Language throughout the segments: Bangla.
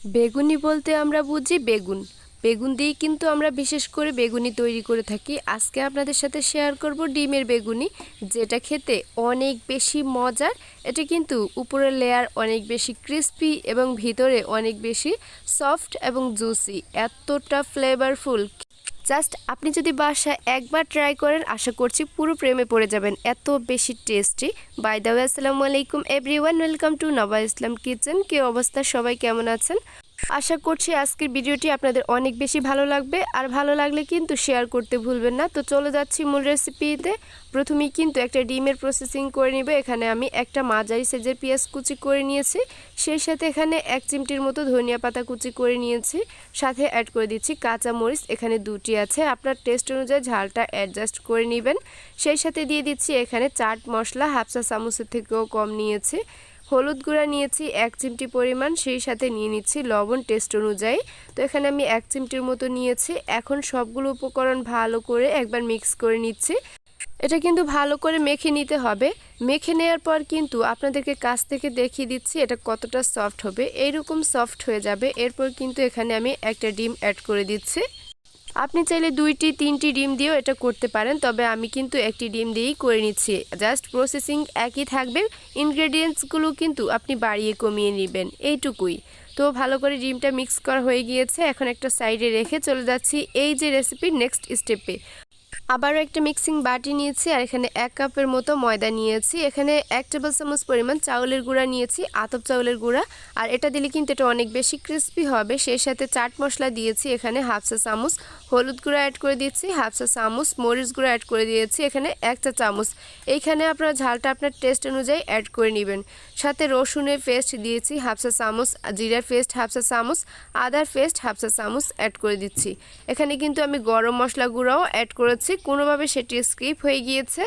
বেগুনি বলতে আমরা বুঝি বেগুন। বেগুন দিয়েই কিন্তু আমরা বিশেষ করে বেগুনি তৈরি করে থাকি। আজকে আপনাদের সাথে শেয়ার করব ডিমের বেগুনি, যেটা খেতে অনেক বেশি মজার। এটা কিন্তু উপরের লেয়ার অনেক বেশি ক্রিস্পি এবং ভিতরে অনেক বেশি সফট এবং জুসি এতটা ফ্লেভারফুল জাস্ট আপনি যদি বাসায় একবার ট্রাই করেন, আশা করছি পুরো প্রেমে পড়ে যাবেন। এত বেশি টেস্টি বাই দা ওয়ে আসসালামু আলাইকুম এভরিওয়ান ওয়েলকাম টু নবা ইসলাম কিচেন কি অবস্থা? সবাই কেমন আছেন? আশা করছি আজকের ভিডিওটি আপনাদের অনেক বেশি ভালো লাগবে। আর ভালো লাগলে কিন্তু শেয়ার করতে ভুলবেন না। তো চলে যাচ্ছি মূল রেসিপিতে প্রথমেই কিন্তু একটা ডিমের প্রসেসিং করে নিবে। এখানে আমি একটা মাঝারি সাইজের পেঁয়াজ কুচি করে নিয়েছি। সেই সাথে এখানে এক চিমটির মতো ধনিয়া পাতা কুচি করে নিয়েছি। সাথে অ্যাড করে দিচ্ছি কাঁচা মরিচ এখানে দুটি আছে। আপনার টেস্ট অনুযায়ী ঝালটা অ্যাডজাস্ট করে নেবেন। সেই সাথে দিয়ে দিচ্ছি এখানে চাট মশলা। হাফসা চামচের থেকেও কম নিয়েছি। হলুদ গুঁড়া নিয়েছি, এক চিমটি পরিমাণ, সেই সাথে নিয়ে নিচ্ছি লবণ টেস্ট অনুযায়ী। তো এখানে আমি এক চিমটির মতো নিয়েছি। এখন সবগুলো উপকরণ ভালো করে একবার মিক্স করে নিচ্ছি। এটা কিন্তু ভালো করে মেখে নিতে হবে। মেখে নেওয়ার পর কিন্তু আপনাদেরকে কাছ থেকে দেখিয়ে দিচ্ছি এটা কতটা সফট হবে। এইরকম সফট হয়ে যাবে। এরপর কিন্তু এখানে আমি একটা ডিম অ্যাড করে দিচ্ছি। আপনি চাইলে দুইটি, তিনটি ডিম দিয়েও এটা করতে পারেন, তবে আমি কিন্তু একটি ডিম দিয়েই করে নিচ্ছি। জাস্ট প্রসেসিং একই থাকবে ইনগ্রেডিয়েন্টসগুলো কিন্তু আপনি বাড়িয়ে কমিয়ে নেবেন, এইটুকুই। তো ভালো করে ডিমটা মিক্স করা হয়ে গিয়েছে, এখন একটা সাইডে রেখে চলে যাচ্ছি, এই যে রেসিপির নেক্সট স্টেপে আবারও একটা মিক্সিং বাটি নিয়েছি আর এখানে এক কাপের মতো ময়দা নিয়েছি। এখানে এক টেবিল চামচ পরিমাণ চাউলের গুঁড়া নিয়েছি, আতপ চাউলের গুঁড়া। আর এটা দিলে কিন্তু এটা অনেক বেশি ক্রিস্পি হবে। সেই সাথে চাট মশলা দিয়েছি, এখানে হাফসা চামচ। হলুদ গুঁড়া অ্যাড করে দিয়েছি হাফসা চামচ। মরিচ গুঁড়া অ্যাড করে দিয়েছি, এখানে এক চা চামচ। এইখানে আপনার ঝালটা আপনার টেস্ট অনুযায়ী অ্যাড করে নেবেন। সাথে রসুনের পেস্ট দিয়েছি হাফসা চামচ। জিরার পেস্ট হাফসা চামচ। আদার পেস্ট হাফসা চামচ অ্যাড করে দিচ্ছি। এখানে কিন্তু আমি গরম মশলা গুঁড়াও অ্যাড করেছি। কোনোভাবে সেটি স্কিপ হয়ে গিয়েছে।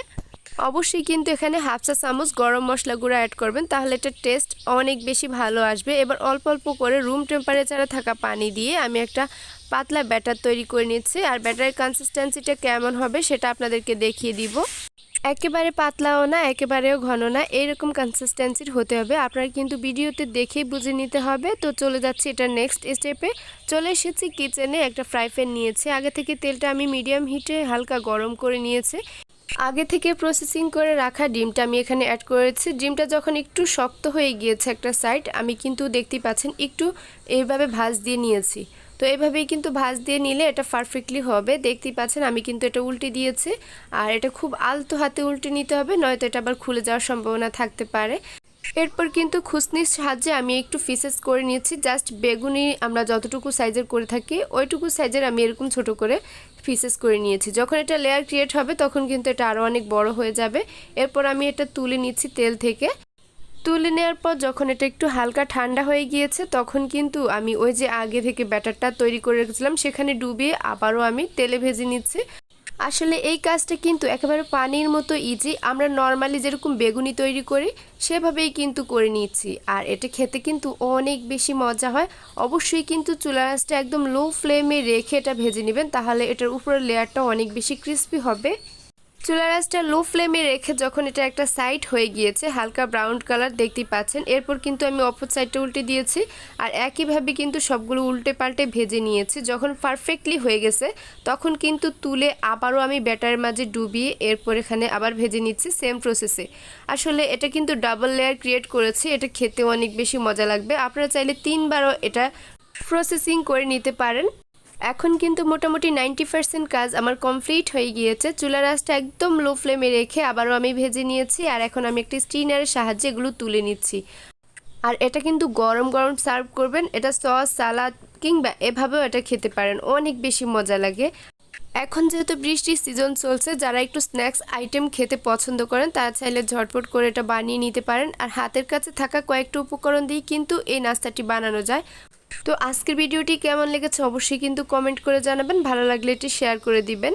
অবশ্যই কিন্তু এখানে হাফ চা চামচ গরম মশলা গুঁড়ো অ্যাড করবেন, তাহলে এটা টেস্ট অনেক বেশি ভালো আসবে। এবার অল্প অল্প করে রুম টেম্পারেচারে থাকা পানি দিয়ে আমি একটা পাতলা ব্যাটার তৈরি করে নিচ্ছি। আর ব্যাটারের কনসিস্টেন্সিটা কেমন হবে সেটা আপনাদেরকে দেখিয়ে দিব। একেবারে পাতলাও না, একেবারেও ঘন না এইরকম কনসিস্টেন্সির হতে হবে। আপনার কিন্তু ভিডিওতে দেখেই বুঝে নিতে হবে। তো চলে যাচ্ছি এটা নেক্সট স্টেপে চলে এসেছি কিচেনে একটা ফ্রাই প্যান নিয়েছি। আগে থেকে তেলটা আমি মিডিয়াম হিটে হালকা গরম করে নিয়েছি। আগে থেকে প্রসেসিং করে রাখা ডিমটা আমি এখানে অ্যাড করেছি। ডিমটা যখন একটু শক্ত হয়ে গিয়েছে একটা সাইড আমি কিন্তু দেখতেই পাচ্ছেন, একটু এইভাবে ভাজ দিয়ে নিয়েছি। তো এইভাবেই কিন্তু ভাজ দিয়ে নিলে এটা পারফেক্টলি হবে। দেখতেই পাচ্ছেন আমি কিন্তু এটা উল্টে দিয়েছি। আর এটা খুব আলতো হাতে উল্টে নিতে হবে, নয়তো এটা আবার খুলে যাওয়ার সম্ভাবনা থাকতে পারে। এরপর কিন্তু খুসনির সাহায্যে আমি একটু ফিসেস করে নিয়েছি। জাস্ট বেগুনি আমরা যতটুকু সাইজের করে থাকি, ওইটুকু সাইজের আমি এরকম ছোট করে ফিসেস করে নিয়েছি। যখন এটা লেয়ার ক্রিয়েট হবে, তখন কিন্তু এটা আরও অনেক বড় হয়ে যাবে। এরপর আমি এটা তুলে নিচ্ছি তেল থেকে। তুলে নেওয়ার পর যখন এটা একটু হালকা ঠান্ডা হয়ে গিয়েছে, তখন কিন্তু আমি ওই যে আগে থেকে ব্যাটারটা তৈরি করে রেখেছিলাম, সেখানে ডুবিয়ে আবারও আমি তেলে ভেজে নিচ্ছি। আসলে এই কাজটা কিন্তু একেবারে পানির মতো ইজি আমরা নর্মালি যেরকম বেগুনি তৈরি করি, সেভাবেই কিন্তু করে নিচ্ছি। আর এটা খেতে কিন্তু অনেক বেশি মজা হয়। অবশ্যই কিন্তু চুলা রাসটা একদম লো ফ্লেমে রেখে এটা ভেজে নেবেন, তাহলে এটার উপরের লেয়ারটা অনেক বেশি ক্রিস্পি হবে। চুলা রাসটা লো ফ্লেমে রেখে যখন এটা একটা সাইড হয়ে গিয়েছে, হালকা ব্রাউন কালার দেখতেই পাচ্ছেন। এরপর কিন্তু আমি অপর সাইডটা উল্টে দিয়েছি আর একইভাবে কিন্তু সবগুলো উল্টে পাল্টে ভেজে নিয়েছি। যখন পারফেক্টলি হয়ে গেছে, তখন কিন্তু তুলে আবারও আমি ব্যাটারের মাঝে ডুবিয়ে এরপর এখানে আবার ভেজে নিচ্ছি সেম প্রসেসে আসলে এটা কিন্তু ডাবল লেয়ার ক্রিয়েট করেছি, এটা খেতে অনেক বেশি মজা লাগবে। আপনারা চাইলে তিনবারও এটা প্রসেসিং করে নিতে পারেন। এখন কিন্তু মোটামুটি নাইনটি পার্সেন্ট কাজ আমার কমপ্লিট হয়ে গিয়েছে। চুলার আঁচটা একদম লো ফ্লেমে রেখে আবারও আমি ভেজে নিয়েছি আর এখন আমি একটি স্টিনারের সাহায্যে এগুলো তুলে নিচ্ছি। আর এটা কিন্তু গরম গরম সার্ভ করবেন, এটা সস, সালাদ কিংবা এভাবেও এটা খেতে পারেন, অনেক বেশি মজা লাগে। এখন যেহেতু বৃষ্টির সিজন চলছে, যারা একটু স্ন্যাক্স আইটেম খেতে পছন্দ করেন, তারা চাইলে ঝটপট করে এটা বানিয়ে নিতে পারেন। আর হাতের কাছে থাকা কয়েকটা উপকরণ দিয়ে কিন্তু এই নাস্তাটি বানানো যায়। তো আজকের ভিডিওটি কেমন লেগেছে অবশ্যই কিন্তু কমেন্ট করে জানাবেন। ভালো লাগলে এটি শেয়ার করে দিবেন।